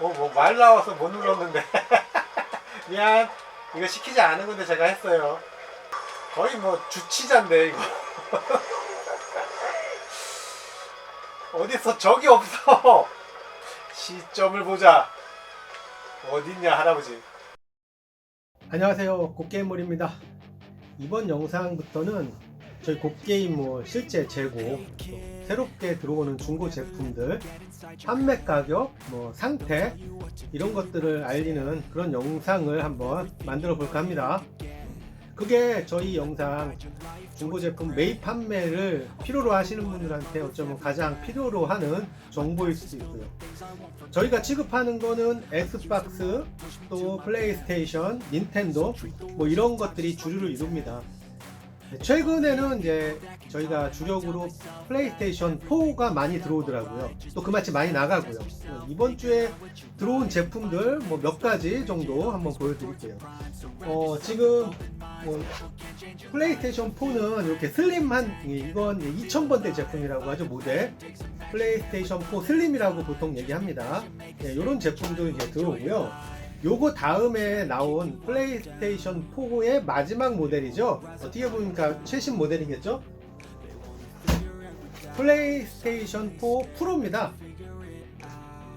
어, 뭐말 나와서 못 눌렀는데. 미안. 이거 시키지 않은 건데 제가 했어요. 거의 뭐 주치자인데 이거. 어딨어? 적이 없어. 시점을 보자. 어딨냐 할아버지. 안녕하세요. 곱게임몰입니다. 이번 영상부터는 저희 곱게임몰 실제 재고, 또 새롭게 들어오는 중고 제품들, 판매 가격, 뭐 상태 이런 것들을 알리는 그런 영상을 한번 만들어 볼까 합니다. 그게 저희 영상 중고 제품 매입 판매를 필요로 하시는 분들한테 어쩌면 가장 필요로 하는 정보일 수도 있고요. 저희가 취급하는 거는 엑스박스, 또 플레이스테이션, 닌텐도 뭐 이런 것들이 주류를 이룹니다. 최근에는 이제 저희가 주력으로 플레이스테이션 4가 많이 들어오더라고요. 또 그마치 많이 나가고요. 이번 주에 들어온 제품들 뭐 몇 가지 정도 한번 보여드릴게요. 어, 지금 뭐 플레이스테이션 4는 이렇게 슬림한 이건 2000번대 제품이라고 하죠 모델 플레이스테이션 4 슬림이라고 보통 얘기합니다. 이런 제품도 이제 들어오고요. 요거 다음에 나온 플레이스테이션 4의 마지막 모델이죠. 어떻게 보니까 최신 모델이겠죠? 플레이스테이션 4 프로입니다.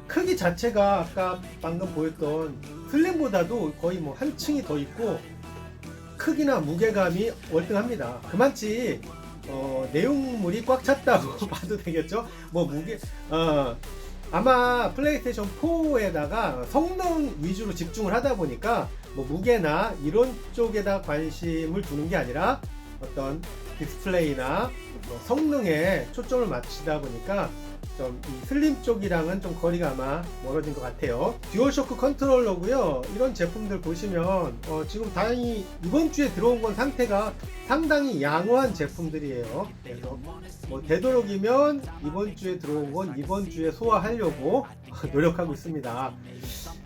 크기 자체가 아까 방금 보였던 슬림보다도 거의 뭐 한 층이 더 있고 크기나 무게감이 월등합니다. 그만치 어, 내용물이 꽉 찼다고 봐도 되겠죠? 뭐 무게 어, 아마 플레이스테이션 4에다가 성능 위주로 집중을 하다 보니까 뭐 무게나 이런 쪽에다 관심을 두는 게 아니라 어떤 디스플레이나 뭐 성능에 초점을 맞추다 보니까 좀이 슬림 쪽이랑은 좀 거리가 아마 멀어진 것 같아요. 듀얼쇼크 컨트롤러고요. 이런 제품들 보시면 어, 지금 다행히 이번 주에 들어온 건 상태가 상당히 양호한 제품들이에요. 그래서 뭐 되도록이면 이번 주에 들어온 건 이번 주에 소화하려고 노력하고 있습니다.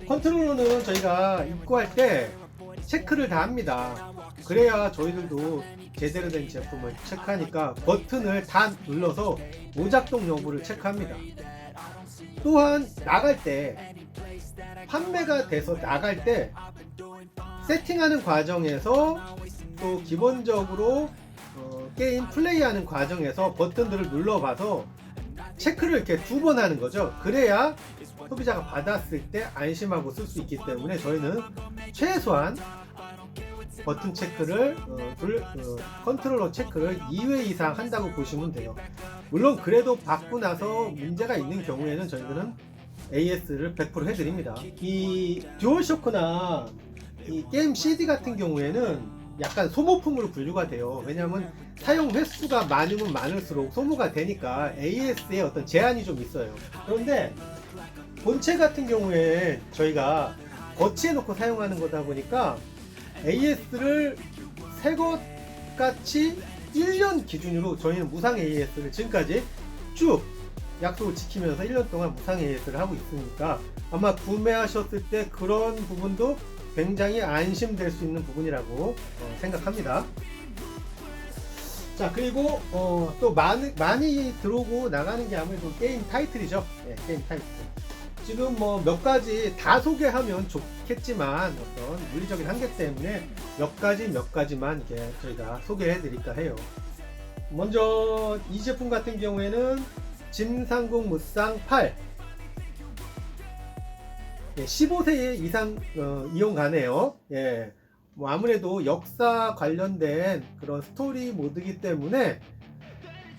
컨트롤러는 저희가 입고할 때 체크를 다 합니다. 그래야 저희들도 제대로 된 제품을 체크하니까 버튼을 다 눌러서 오작동 여부를 체크합니다. 또한 나갈 때 판매가 돼서 나갈 때 세팅하는 과정에서 또 기본적으로 어, 게임 플레이하는 과정에서 버튼들을 눌러봐서 체크를 이렇게 두 번 하는 거죠. 그래야 소비자가 받았을 때 안심하고 쓸 수 있기 때문에 저희는 최소한 버튼 체크를 어, 둘, 어, 컨트롤러 체크를 2회 이상 한다고 보시면 돼요. 물론 그래도 받고 나서 문제가 있는 경우에는 저희들은 AS를 100% 해드립니다. 이 듀얼쇼크나 이 게임 CD 같은 경우에는 약간 소모품으로 분류가 돼요. 왜냐하면 사용 횟수가 많으면 많을수록 소모가 되니까 AS에 어떤 제한이 좀 있어요. 그런데 본체 같은 경우에 저희가 거치해 놓고 사용하는 거다 보니까 AS를 새것 같이 1년 기준으로 저희는 무상 AS를 지금까지 쭉 약속을 지키면서 1년 동안 무상 AS를 하고 있으니까 아마 구매하셨을 때 그런 부분도 굉장히 안심될 수 있는 부분이라고 어, 생각합니다. 자 그리고 어, 또 많이, 많이 들어오고 나가는 게 아무래도 게임 타이틀이죠. 네, 게임 타이틀. 지금 뭐 몇 가지 다 소개하면 좋겠지만 어떤 물리적인 한계 때문에 몇 가지 몇 가지만 이렇게 저희가 소개해 드릴까 해요. 먼저 이 제품 같은 경우에는 진상국 무쌍 8 예, 15세 이상 어, 이용 가네요. 예, 뭐 아무래도 역사 관련된 그런 스토리 모드이기 때문에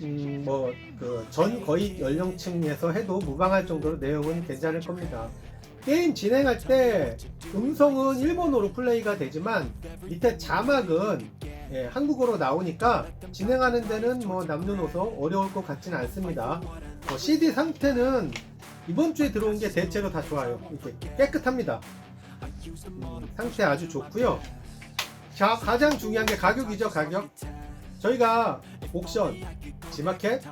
음, 뭐, 그, 전 거의 연령층에서 해도 무방할 정도로 내용은 괜찮을 겁니다. 게임 진행할 때 음성은 일본어로 플레이가 되지만 밑에 자막은 예, 한국어로 나오니까 진행하는 데는 뭐 남녀노소 어려울 것 같지는 않습니다. 어, CD 상태는 이번 주에 들어온 게 대체로 다 좋아요. 이렇게 깨끗합니다. 음, 상태 아주 좋고요. 자, 가장 중요한 게 가격이죠, 가격. 저희가 옥션, 지마켓,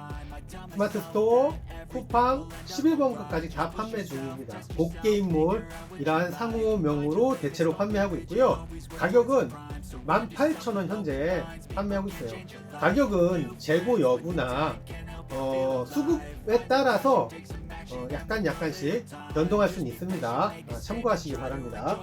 스마트 스토어, 쿠팡, 11번가까지 다 판매 중입니다. 복게임몰이라는 상호명으로 대체로 판매하고 있고요. 가격은 18,000원 현재 판매하고 있어요. 가격은 재고 여부나 어, 수급에 따라서 어, 약간 약간씩 변동할 수는 있습니다. 아, 참고하시기 바랍니다.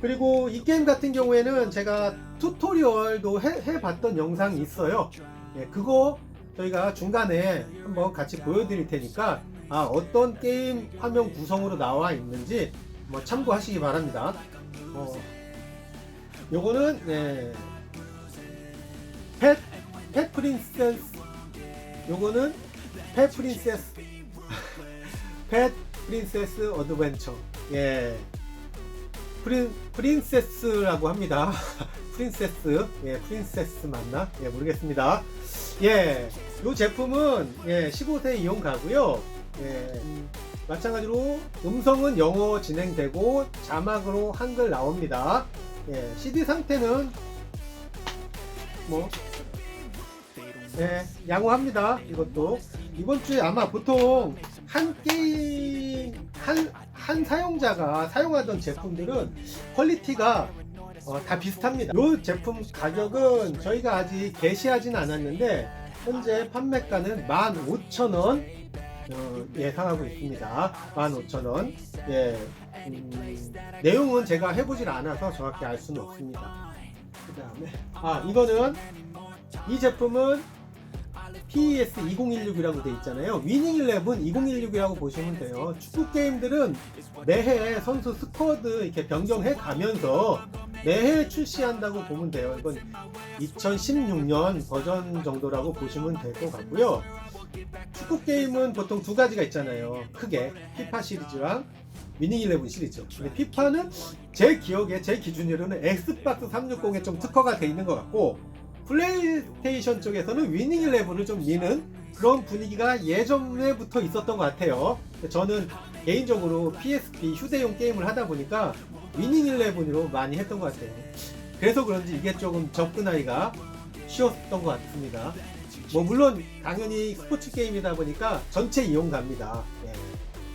그리고 이 게임 같은 경우에는 제가 튜토리얼도 해, 해봤던 영상이 있어요. 예, 그거 저희가 중간에 한번 같이 보여드릴 테니까 아, 어떤 게임 화면 구성으로 나와 있는지 뭐 참고하시기 바랍니다. 어, 요거는 네, 펫, 펫 프린세스 요거는 펫 프린세스 펫 프린세스 어드벤처 예. 프린 프린세스라고 합니다. 프린세스 예 프린세스 맞나? 예 모르겠습니다 예요 제품은 예 15세 이용 가고요 예 마찬가지로 음성은 영어 진행되고 자막으로 한글 나옵니다 예 CD 상태는 뭐 네, 양호합니다. 이것도 이번 주에 아마 보통 한 게임 한, 한 사용자가 사용하던 제품들은 퀄리티가 어, 다 비슷합니다. 이 제품 가격은 저희가 아직 게시하진 않았는데 현재 판매가는 15,000원 어, 예상하고 있습니다. 15,000원. 예. 음, 내용은 제가 해보질 않아서 정확히 알 수는 없습니다. 그 다음에 아 이거는 이 제품은 PES 2016이라고 돼 있잖아요. 위닝 11 2016이라고 보시면 돼요. 축구 게임들은 매해 선수 스쿼드 이렇게 변경해 가면서 매해 출시한다고 보면 돼요. 이건 2016년 버전 정도라고 보시면 될 것 같고요. 축구 게임은 보통 두 가지가 있잖아요. 크게 피파 시리즈랑 위닝 11 시리즈. 근데 피파는 제 기억에 제 기준으로는 엑스박스 360에 좀 특화가 돼 있는 것 같고 플레이스테이션 쪽에서는 위닝 11을 좀 미는 그런 분위기가 예전에부터 있었던 것 같아요. 저는 개인적으로 PSP 휴대용 게임을 하다 보니까 위닝 11으로 많이 했던 것 같아요. 그래서 그런지 이게 조금 접근하기가 쉬웠던 것 같습니다. 뭐 물론 당연히 스포츠 게임이다 보니까 전체 이용 갑니다. 예.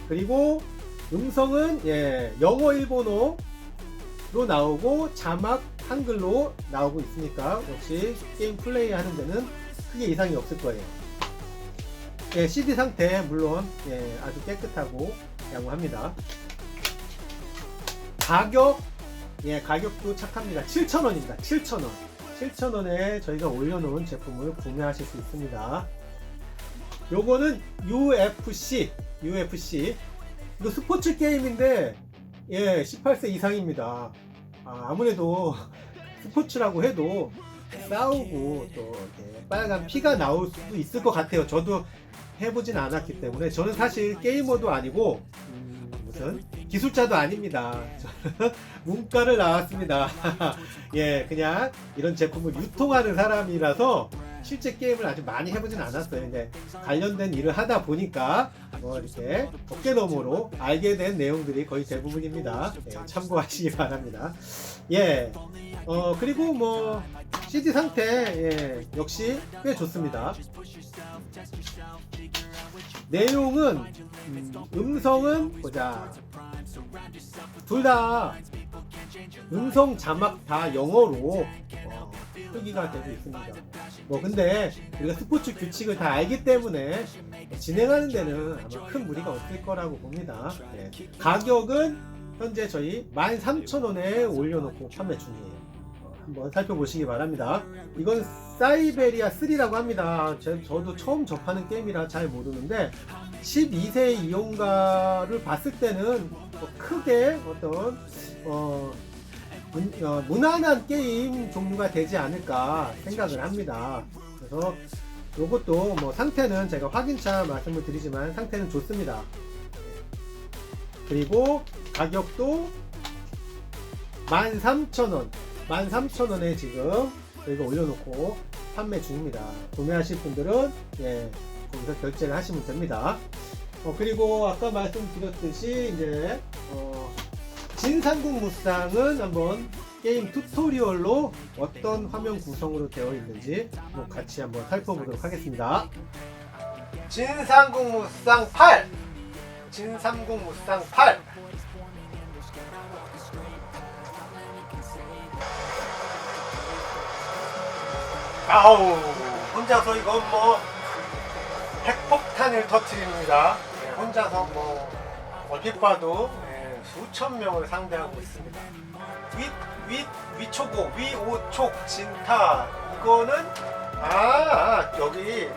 그리고 음성은 예, 영어 일본어로 나오고 자막 한글로 나오고 있으니까 역시 게임 플레이 하는 데는 크게 이상이 없을 거예요. 예, CD 상태 물론 예, 아주 깨끗하고 양호합니다. 가격 예, 가격도 착합니다. 7,000원입니다. 7,000원. 7,000원에 저희가 올려놓은 제품을 구매하실 수 있습니다. 요거는 UFC, UFC. 이거 스포츠 게임인데, 예, 18세 이상입니다. 아, 아무래도 스포츠라고 해도 싸우고 또 이렇게 빨간 피가 나올 수도 있을 것 같아요. 저도 해보진 않았기 때문에 저는 사실 게이머도 아니고 음, 무슨 기술자도 아닙니다. 저는 문과를 나왔습니다. 예, 그냥 이런 제품을 유통하는 사람이라서 실제 게임을 아주 많이 해보진 않았어요. 근데 관련된 일을 하다 보니까 뭐 이렇게 어깨너머로 알게 된 내용들이 거의 대부분입니다. 예, 참고하시기 바랍니다. 예, 어 그리고 뭐 CD 상태 예, 역시 꽤 좋습니다. 내용은 음, 음성은 보자 둘 다 음성 자막 다 영어로 어, 표기가 되고 있습니다. 뭐 근데 우리가 스포츠 규칙을 다 알기 때문에 진행하는 데는 아마 큰 무리가 없을 거라고 봅니다. 예. 가격은 현재 저희 13,000원에 올려놓고 판매 중이에요. 어, 한번 살펴보시기 바랍니다. 이건 사이베리아 3라고 합니다. 제, 저도 처음 접하는 게임이라 잘 모르는데 12세 이용가를 봤을 때는 뭐 크게 어떤 어, 문, 어, 무난한 게임 종류가 되지 않을까 생각을 합니다. 그래서 이것도 뭐 상태는 제가 확인차 말씀을 드리지만 상태는 좋습니다. 그리고 가격도 13,000원 13,000원에 지금 저희가 올려놓고 판매 중입니다. 구매하실 분들은 예, 거기서 결제를 하시면 됩니다. 어, 그리고 아까 말씀드렸듯이 이제 어, 진상국 무쌍은 한번 게임 튜토리얼로 어떤 화면 구성으로 되어 있는지 뭐 같이 한번 살펴보도록 하겠습니다. 진상국 무쌍 8! 진삼국 무쌍 8! 아우 혼자서 이건 뭐 핵폭탄을 터트립니다. 예, 혼자서 뭐 얼핏 봐도 예, 수천 명을 상대하고 있습니다. 윗, 윗, 위초고, 위오촉, 진타 이거는 아 여기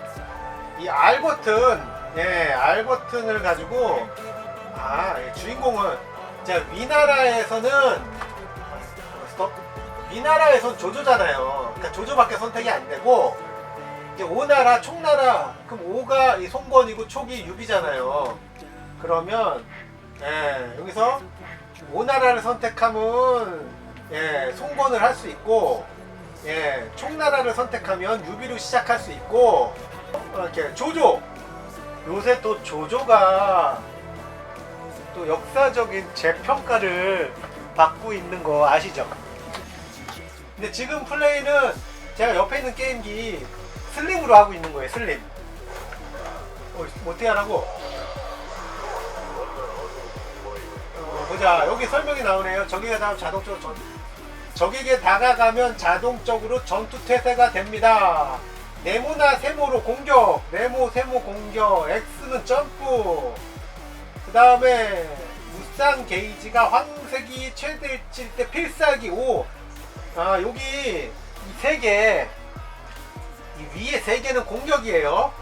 이 R 버튼 예, R 버튼을 가지고 아 예, 주인공은 자 위나라에서는 아, 위나라에선 조조잖아요. 그러니까 조조밖에 선택이 안 되고 이제 오나라, 총나라 그럼 오가 이 송건이고 촉이 유비잖아요. 그러면 예, 여기서 오나라를 선택하면 예, 송건을 할 수 있고 예, 총나라를 선택하면 유비로 시작할 수 있고 어, 이렇게 조조 요새 또 조조가 또 역사적인 재평가를 받고 있는 거 아시죠? 근데 지금 플레이는 제가 옆에 있는 게임기 슬림으로 하고 있는 거예요 슬림. 어, 어떻게 하라고? 어, 보자. 여기 설명이 나오네요. 적에게 다음 자동적으로 전 적에게 다가가면 자동적으로 전투 태세가 됩니다. 네모나 세모로 공격. 네모 세모 공격. X는 점프. 그 다음에 무쌍 게이지가 황색이 최대치일 때 필살기 5 아 여기 이 세 개, 이 위에 세 개는 공격이에요.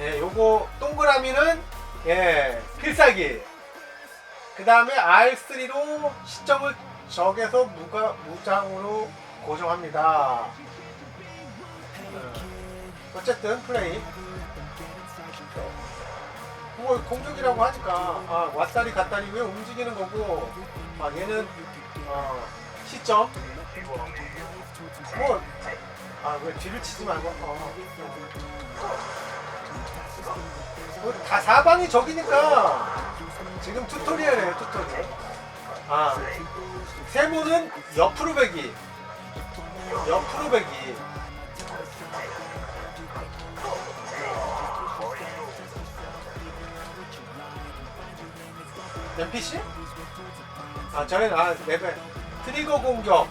예, 요거 동그라미는 예 필살기. 그 다음에 R3로 시점을 적에서 무가 무장으로 고정합니다. 어, 어쨌든 플레이. 뭐 공격이라고 하니까 아 왔다리 갔다리 왜 움직이는 거고 아 얘는 어, 시점 뭐, 아, 왜 뒤를 치지 말고, 어. 뭐, 다 사방이 저기니까. 지금 튜토리얼이에요, 튜토리얼. 아, 세모는 옆으로 베기. 옆으로 베기. NPC? 아, 저는, 아, 레벨. 트리거 공격.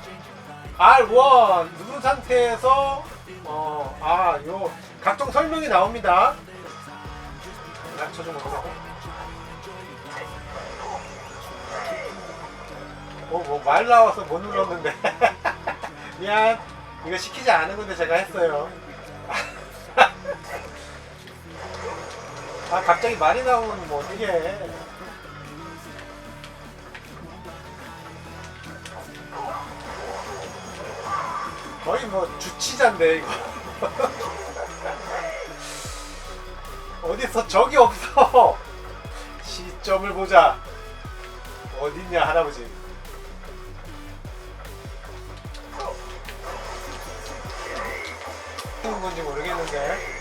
R1 누른 상태에서 어, 아, 요 각종 설명이 나옵니다. 낮춰 좀 보자고. 뭐, 뭐, 말 나와서 못 눌렀는데. 미안. 이거 시키지 않은 건데 제가 했어요. 아, 갑자기 말이 나오면 뭐 어떻게 해. 거의 뭐 주치자인데 이거. 어디서 적이 없어. 시점을 보자. 어딨냐 할아버지. 무슨 건지 모르겠는데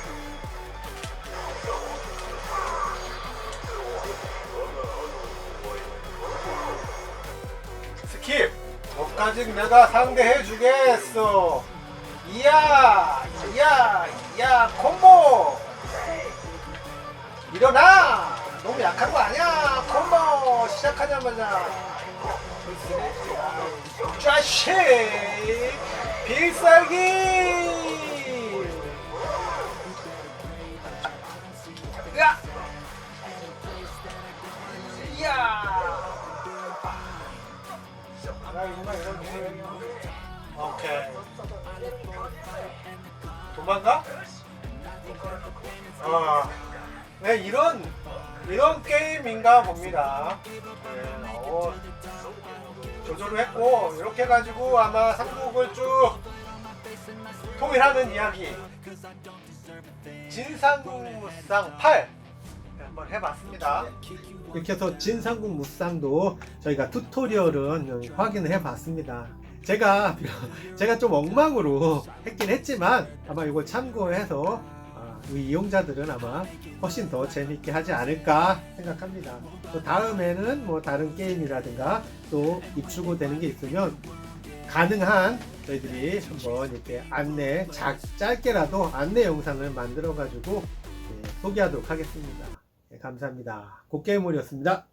까지 내가 상대해 주겠어. 이야, 이야, 이야, 콤보. 일어나. 너무 약한 거 아니야. 콤보 시작하자마자. 자식 필살기. 오케이. 도망가? 어. 네 이런 이런 게임인가 봅니다. 네, 어, 조절을 했고 이렇게 해가지고 아마 삼국을 쭉 통일하는 이야기 진상무쌍 8 한번 해봤습니다. 이렇게 해서 진상국 무쌍도 저희가 튜토리얼은 확인을 해봤습니다. 제가 제가 좀 엉망으로 했긴 했지만 아마 이걸 참고해서 아, 우리 이용자들은 아마 훨씬 더 재밌게 하지 않을까 생각합니다. 또 다음에는 뭐 다른 게임이라든가 또 입수고 되는 게 있으면 가능한 저희들이 한번 이렇게 안내 작, 짧게라도 안내 영상을 만들어 가지고 예, 소개하도록 하겠습니다. 예, 감사합니다. 곡게임물이었습니다.